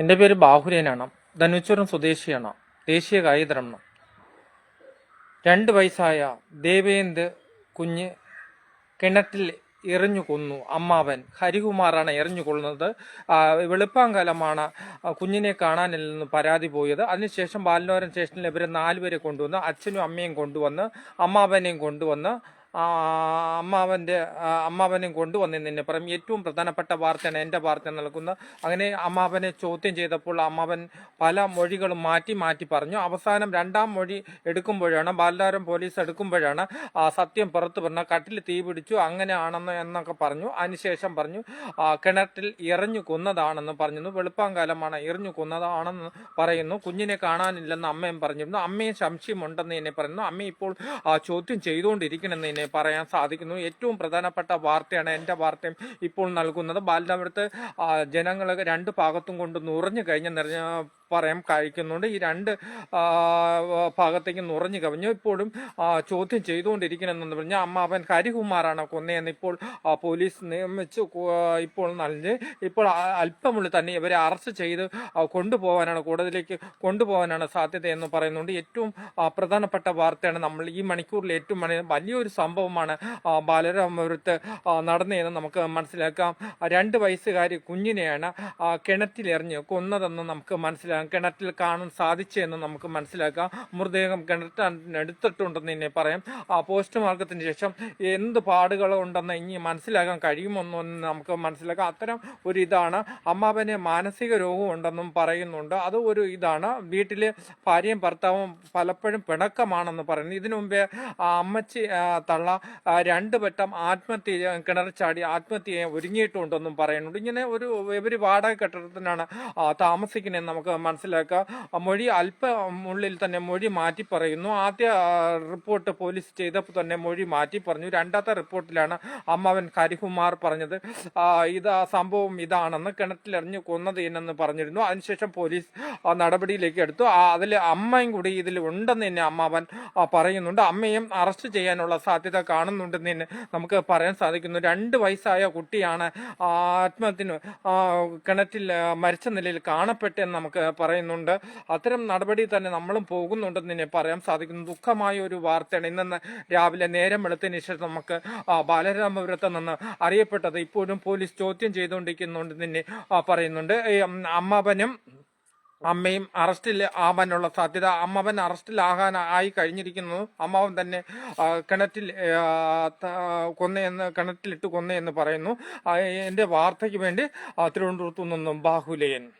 എന്റെ പേര് ബാഹുലേനാണ് ധനുച്ചുരം സ്വദേശിയാണ്. ദേശീയ കായികതരണം രണ്ട് വയസ്സായ ദേവേന്ദ് കുഞ്ഞ് കിണറ്റിൽ എറിഞ്ഞു കൊന്നു. അമ്മാവൻ ഹരികുമാറാണ് എറിഞ്ഞു കൊള്ളുന്നത് വെളുപ്പാങ്കാലമാണ് കുഞ്ഞിനെ കാണാനില്ലെന്ന് പരാതി പോയത്. അതിനുശേഷം ബാലനോരം സ്റ്റേഷനിൽ ഇവരെ നാലുപേരെ കൊണ്ടുവന്ന് അച്ഛനും അമ്മയും കൊണ്ടുവന്ന് അമ്മാവനെയും കൊണ്ടുവന്ന് അമ്മാവന്റെ അമ്മാവനെ അമ്മാവനെയും കൊണ്ടുവന്നെന്ന് തന്നെ പറയും ഏറ്റവും പ്രധാനപ്പെട്ട വാർത്തയാണ് എന്റെ വാർത്ത നൽകുന്നത്. അങ്ങനെ അമ്മാവനെ ചോദ്യം ചെയ്തപ്പോൾ അമ്മാവൻ പല മൊഴികളും മാറ്റി മാറ്റി പറഞ്ഞു. അവസാനം രണ്ടാം മൊഴി എടുക്കുമ്പോഴാണ് ബാലാരം പോലീസ് എടുക്കുമ്പോഴാണ് സത്യം പുറത്തു പറഞ്ഞ കട്ടിൽ തീ പിടിച്ചു അങ്ങനെയാണെന്ന് എന്നൊക്കെ പറഞ്ഞു. അതിനുശേഷം പറഞ്ഞു കിണറ്റിൽ എറിഞ്ഞു കൊന്നതാണെന്ന് പറഞ്ഞു വെളുപ്പാങ്കാലമാണ് എറിഞ്ഞു കൊന്നതാണെന്ന് പറയുന്നു. കുഞ്ഞിനെ കാണാനില്ലെന്ന് അമ്മയും പറഞ്ഞിരുന്നു. അമ്മയും സംശയമുണ്ടെന്ന് എന്നെ പറയുന്നു. അമ്മ ഇപ്പോൾ ചോദ്യം ചെയ്തുകൊണ്ടിരിക്കണമെന്ന് എന്നെ പറയാൻ സാധിക്കുന്നു. ഏറ്റവും പ്രധാനപ്പെട്ട വാർത്തയാണ് എന്റെ വാർത്തയും ഇപ്പോൾ നൽകുന്നത്. ബാലതാപുരത്ത് ജനങ്ങൾ രണ്ട് ഭാഗത്തും കൊണ്ട് നുറഞ്ഞു കഴിഞ്ഞ നിറഞ്ഞ പറയാൻ കഴിക്കുന്നുണ്ട്. ഈ രണ്ട് ഭാഗത്തേക്ക് നുറഞ്ഞു കവിഞ്ഞു. ഇപ്പോഴും ചോദ്യം ചെയ്തുകൊണ്ടിരിക്കണമെന്ന് അമ്മ അവൻ ഹരികുമാറാണ് കൊന്നയെന്ന് ഇപ്പോൾ പോലീസ് നിയമിച്ചു ഇപ്പോൾ നൽകി. ഇപ്പോൾ അല്പമുള്ളിൽ തന്നെ ഇവരെ അറസ്റ്റ് ചെയ്ത് കൊണ്ടുപോകാനാണ് കൂടുതലേക്ക് കൊണ്ടുപോകാനാണ് സാധ്യതയെന്ന് പറയുന്നുണ്ട്. ഏറ്റവും പ്രധാനപ്പെട്ട വാർത്തയാണ് നമ്മൾ ഈ മണിക്കൂറിൽ ഏറ്റവും വലിയൊരു വലിയൊരു സംഭവമാണ്. ബാലരാമപുരത്ത് നടന്നതെന്ന് നമുക്ക് മനസ്സിലാക്കാം. രണ്ട് വയസ്സുകാരി കുഞ്ഞിനെയാണ് കിണറ്റിലെറിഞ്ഞ് കൊന്നതെന്ന് നമുക്ക് മനസ്സിലാക്കാം. കിണറ്റിൽ കാണാൻ സാധിച്ചെന്ന് നമുക്ക് മനസ്സിലാക്കാം. മൃതദേഹം കിണറ്റിനടുത്തിട്ടുണ്ടെന്ന് തന്നെ പറയാം. ആ പോസ്റ്റ്മോർട്ടത്തിന് ശേഷം എന്ത് പാടുകളുണ്ടെന്ന് ഇനി മനസ്സിലാക്കാൻ കഴിയുമെന്നും നമുക്ക് മനസ്സിലാക്കാം. അത്തരം ഒരു ഇതാണ്. അമ്മാവന് മാനസിക രോഗം ഉണ്ടെന്നും പറയുന്നുണ്ട്. അത് ഒരു ഇതാണ്. വീട്ടിലെ ഭാര്യയും ഭർത്താവും പലപ്പോഴും പിണക്കമാണെന്ന് പറയുന്നു. ഇതിനു മുമ്പേ അമ്മച്ചി ആ, തള്ള രണ്ട് വട്ടം ആത്മഹത്യ കിണർ ചാടി ആത്മഹത്യ ചെയ്യാൻ ഒരുങ്ങിയിട്ടുണ്ടെന്നും പറയുന്നുണ്ട്. ഇങ്ങനെ ഒരു ഇവർ വാടക കെട്ടിടത്തിനാണ് താമസിക്കുന്നതെന്ന് നമുക്ക് മനസ്സിലാക്കാം. മൊഴി അല്പമുള്ളിൽ തന്നെ മൊഴി മാറ്റി പറയുന്നു. ആദ്യ റിപ്പോർട്ട് പോലീസ് ചെയ്തപ്പോൾ തന്നെ മൊഴി മാറ്റി പറഞ്ഞു. രണ്ടാമത്തെ റിപ്പോർട്ടിലാണ് അമ്മവൻ ഹരികുമാർ പറഞ്ഞത്. ഇത് സംഭവം ഇതാണെന്ന് കിണറ്റിലെറിഞ്ഞ് കൊന്നത് എന്നെന്ന് പറഞ്ഞിരുന്നു. അതിനുശേഷം പോലീസ് നടപടിയിലേക്ക് എടുത്തു. അതിൽ അമ്മയും കൂടി ഇതിൽ ഉണ്ടെന്ന് തന്നെ അമ്മാവൻ പറയുന്നുണ്ട്. അമ്മയും അറസ്റ്റ് ചെയ്യാനുള്ള സാധ്യത കാണുന്നുണ്ടെന്ന് തന്നെ നമുക്ക് പറയാൻ സാധിക്കുന്നു. രണ്ട് വയസ്സായ കുട്ടിയാണ് ആത്മഹത്യന് കിണറ്റിൽ മരിച്ച നിലയിൽ കാണപ്പെട്ടെന്ന് നമുക്ക് പറയുന്നുണ്ട്. അത്തരം നടപടി തന്നെ നമ്മളും പോകുന്നുണ്ടെന്ന് തന്നെ പറയാൻ സാധിക്കുന്നു. ദുഃഖമായ ഒരു വാർത്തയാണ് ഇന്ന് രാവിലെ നേരം വെളുത്തതിന് ശേഷം നമുക്ക് ബാലരാമപുരത്ത് നിന്ന് അറിയപ്പെട്ടത് ഇപ്പോഴും പോലീസ് ചോദ്യം ചെയ്തുകൊണ്ടിരിക്കുന്നുണ്ടെന്ന് തന്നെ പറയുന്നുണ്ട്. അമ്മാവനും അമ്മയും അറസ്റ്റിൽ ആവാനുള്ള സാധ്യത അമ്മവൻ അറസ്റ്റിലാകാൻ ആയി കഴിഞ്ഞിരിക്കുന്നു. അമ്മാവൻ തന്നെ കിണറ്റിൽ കൊന്നയെന്ന് കിണറ്റിലിട്ട് കൊന്നയെന്ന് പറയുന്നു. എന്റെ വാർത്തയ്ക്ക് വേണ്ടി തിരുവനന്തപുരത്തു നിന്നും ബാഹുലയൻ.